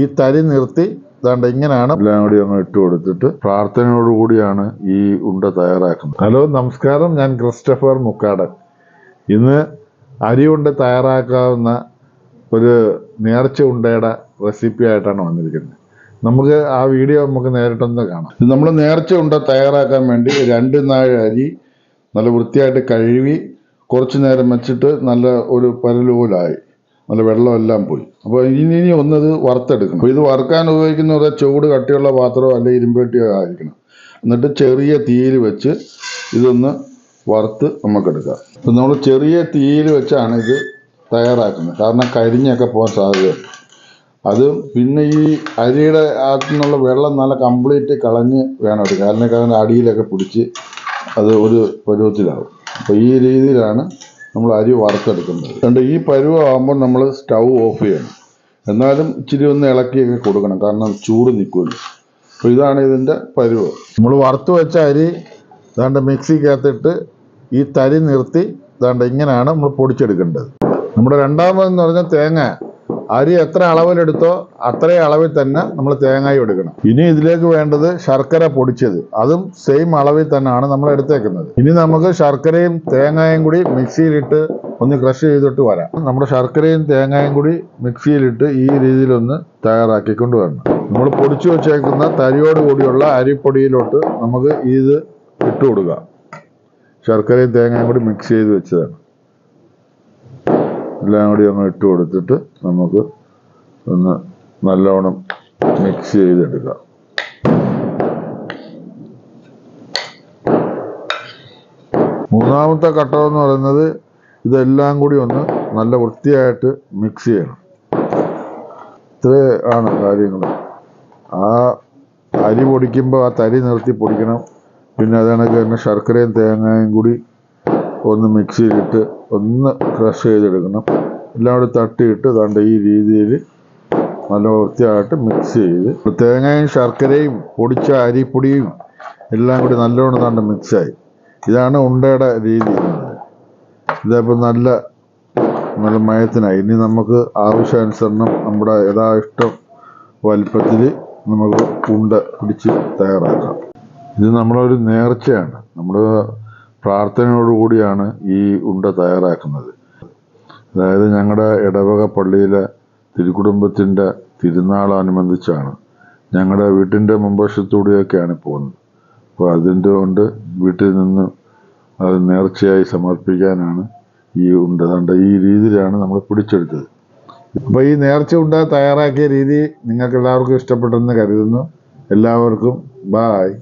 ഈ തരി നിർത്തി ഇതാണ്ട് ഇങ്ങനെയാണ് എല്ലാം കൂടി അങ്ങ് ഇട്ട് കൊടുത്തിട്ട് പ്രാർത്ഥനയോടുകൂടിയാണ് ഈ ഉണ്ട തയ്യാറാക്കുന്നത്. ഹലോ നമസ്കാരം. ഞാൻ ക്രിസ്റ്റഫർ മുക്കാടൻ. ഇന്ന് അരി ഉണ്ട തയ്യാറാക്കാവുന്ന ഒരു നേർച്ച ഉണ്ടയുടെ റെസിപ്പി ആയിട്ടാണ് വന്നിരിക്കുന്നത്. നമുക്ക് ആ വീഡിയോ നമുക്ക് നേരിട്ടൊന്ന് കാണാം. നമ്മൾ നേർച്ച ഉണ്ട തയ്യാറാക്കാൻ വേണ്ടി രണ്ട് നാഴ അരി നല്ല വൃത്തിയായിട്ട് കഴുകി കുറച്ചു നേരം വെച്ചിട്ട് നല്ല ഒരു പരലുപോലായി നല്ല വെള്ളമെല്ലാം പോയി. അപ്പോൾ ഇനി ഇനി ഒന്നത് വറുത്തെടുക്കണം. അപ്പോൾ ഇത് വറുക്കാൻ ഉപയോഗിക്കുന്ന ഒരു ചൂട് കട്ടിയുള്ള പാത്രമോ അല്ലെങ്കിൽ ഇരുമ്പേട്ടിയോ ആയിരിക്കണം. എന്നിട്ട് ചെറിയ തീയിൽ വെച്ച് ഇതൊന്ന് വറുത്ത് നമുക്കെടുക്കാം അപ്പം നമ്മൾ ചെറിയ തീയിൽ വെച്ചാണ് ഇത് തയ്യാറാക്കുന്നത്. കാരണം കരിഞ്ഞൊക്കെ പോകാൻ സാധ്യതയുണ്ട്. അത് പിന്നെ ഈ അരിയുടെ അകത്തു നിന്നുള്ള വെള്ളം നല്ല കംപ്ലീറ്റ് കളഞ്ഞ് വേണം എടുക്കാൻ. അല്ലെങ്കിൽ അതിന്റെ അടിയിലൊക്കെ പിടിച്ച് അത് ഒരു പരുവത്തിലാവും. അപ്പോൾ ഈ രീതിയിലാണ് നമ്മൾ അരി വറുത്തെടുക്കുന്നത്. അതുകൊണ്ട് ഈ പരുവാകുമ്പോൾ നമ്മൾ സ്റ്റൗ ഓഫ് ചെയ്യണം. എന്നാലും ഇച്ചിരി ഒന്ന് ഇളക്കിയൊക്കെ കൊടുക്കണം കാരണം ചൂട് നിൽക്കുമല്ലോ. അപ്പോൾ ഇതാണ് ഇതിന്റെ പരുവ്. നമ്മൾ വറുത്ത് വെച്ച അരി ദാണ്ട് മിക്സിക്കകത്തിട്ട് ഈ തരി നിർത്തി ദാണ്ട് ഇങ്ങനെയാണ് നമ്മൾ പൊടിച്ചെടുക്കേണ്ടത്. നമ്മുടെ രണ്ടാമതെന്ന് പറഞ്ഞാൽ തേങ്ങ. അരി എത്ര അളവിലെടുത്തോ അത്രയും അളവിൽ തന്നെ നമ്മൾ തേങ്ങായി എടുക്കണം. ഇനി ഇതിലേക്ക് വേണ്ടത് ശർക്കര പൊടിച്ചത്. അതും സെയിം അളവിൽ തന്നെയാണ് നമ്മൾ എടുത്തേക്കുന്നത്. ഇനി നമുക്ക് ശർക്കരയും തേങ്ങയും കൂടി മിക്സിയിലിട്ട് ഒന്ന് ക്രഷ് ചെയ്തിട്ട് വരാം. നമ്മുടെ ശർക്കരയും തേങ്ങയും കൂടി മിക്സിയിലിട്ട് ഈ രീതിയിലൊന്ന് തയ്യാറാക്കിക്കൊണ്ട് വരണം. നമ്മൾ പൊടിച്ചു വച്ചേക്കുന്ന തരിയോട് കൂടിയുള്ള അരിപ്പൊടിയിലോട്ട് നമുക്ക് ഇത് ഇട്ട് കൊടുക്കാം. ശർക്കരയും തേങ്ങയും കൂടി മിക്സ് ചെയ്ത് വെച്ചതാണ്. എല്ലാം കൂടി അങ്ങ് ഇട്ട് കൊടുത്തിട്ട് നമുക്ക് ഒന്ന് നല്ലോണം മിക്സ് ചെയ്തെടുക്കാം. മൂന്നാമത്തെ ഘട്ടം എന്ന് പറയുന്നത് ഇതെല്ലാം കൂടി ഒന്ന് നല്ല വൃത്തിയായിട്ട് മിക്സ് ചെയ്യണം. ഇത്രേ ആണ് കാര്യങ്ങൾ. ആ അരി പൊടിക്കുമ്പോൾ ആ തരി നിർത്തി പൊടിക്കണം. പിന്നെ അതണക്ക് തന്നെ ശർക്കരയും തേങ്ങയും കൂടി ഒന്ന് മിക്സിയിലിട്ട് ഒന്ന് ക്രഷ് ചെയ്തെടുക്കണം. എല്ലാം കൂടി തട്ടിയിട്ട് ദാണ്ട് ഈ രീതിയിൽ നല്ല വൃത്തിയായിട്ട് മിക്സ് ചെയ്ത് തേങ്ങയും ശർക്കരയും പൊടിച്ച അരിപ്പൊടിയും എല്ലാം കൂടി നല്ലോണം ദാണ്ട് മിക്സായി ഇതാണ് ഉണ്ടയുടെ രീതി. ഇതിപ്പോൾ നല്ല നല്ല മയത്തിനായി. ഇനി നമുക്ക് ആവശ്യാനുസരണം നമ്മുടെ യഥാ ഇഷ്ടം വലിപ്പത്തിൽ നമുക്ക് ഉണ്ട പിടിച്ച് തയ്യാറാക്കാം. ഇത് നമ്മളൊരു നേർച്ചയാണ്. നമ്മൾ പ്രാർത്ഥനയോടുകൂടിയാണ് ഈ ഉണ്ട തയ്യാറാക്കുന്നത്. അതായത് ഞങ്ങളുടെ ഇടവക പള്ളിയിലെ തിരുക്കുടുംബത്തിന്റെ തിരുനാളനുബന്ധിച്ചാണ് ഞങ്ങളുടെ വീട്ടിന്റെ മുമ്പശത്തൂടെയൊക്കെയാണ് പോകുന്നത്. അപ്പോൾ അതിന്റെ കൊണ്ട് വീട്ടിൽ നിന്ന് അത് നേർച്ചയായി സമർപ്പിക്കാനാണ് ഈ ഉണ്ട അതുകൊണ്ട് ഈ രീതിയിലാണ് നമ്മൾ പിടിച്ചെടുത്തത്. അപ്പോൾ ഈ നേർച്ച ഉണ്ട തയ്യാറാക്കിയ രീതി നിങ്ങൾക്ക് എല്ലാവർക്കും ഇഷ്ടപ്പെട്ടെന്ന് കരുതുന്നു. എല്ലാവർക്കും ബായ്.